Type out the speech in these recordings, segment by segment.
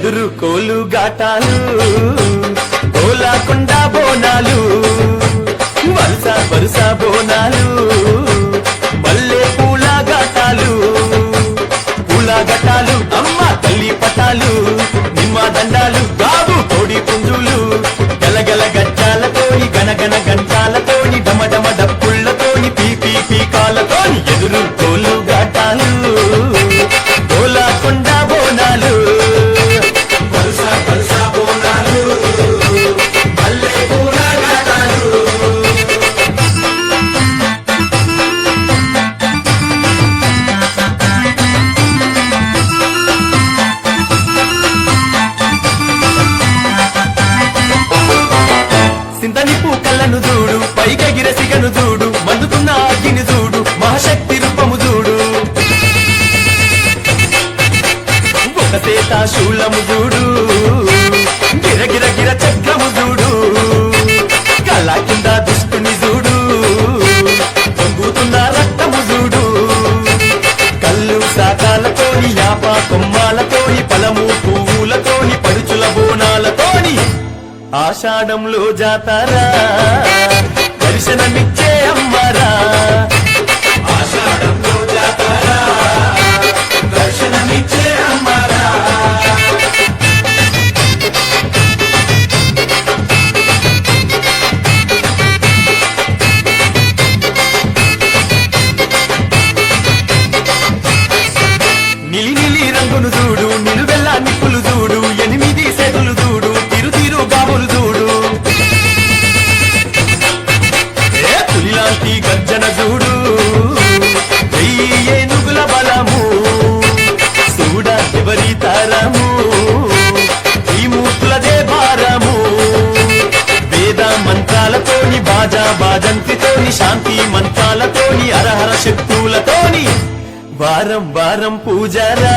ఎదురు కోలు గాటాలు కోలాకుండా బోనాలు. కలను చూడు పైకెగిర సిగను చూడు మండుతున్న అగ్గిని చూడు మహాశక్తి రూపము చూడు. ఒక సేత శూలము చూడు గిరగిర గిర చక్రము చూడు. కళ కింద దుష్టుని చూడు పొంగుతున్న రక్తము చూడు. కళ్ళు సాకాలతోని యాపాకం ఆషాఢంలో జాతర. దర్శనమిచ్చ వారం వారం పూజారా?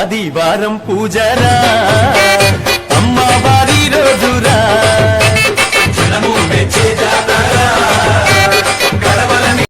ఆదివారం పూజరా.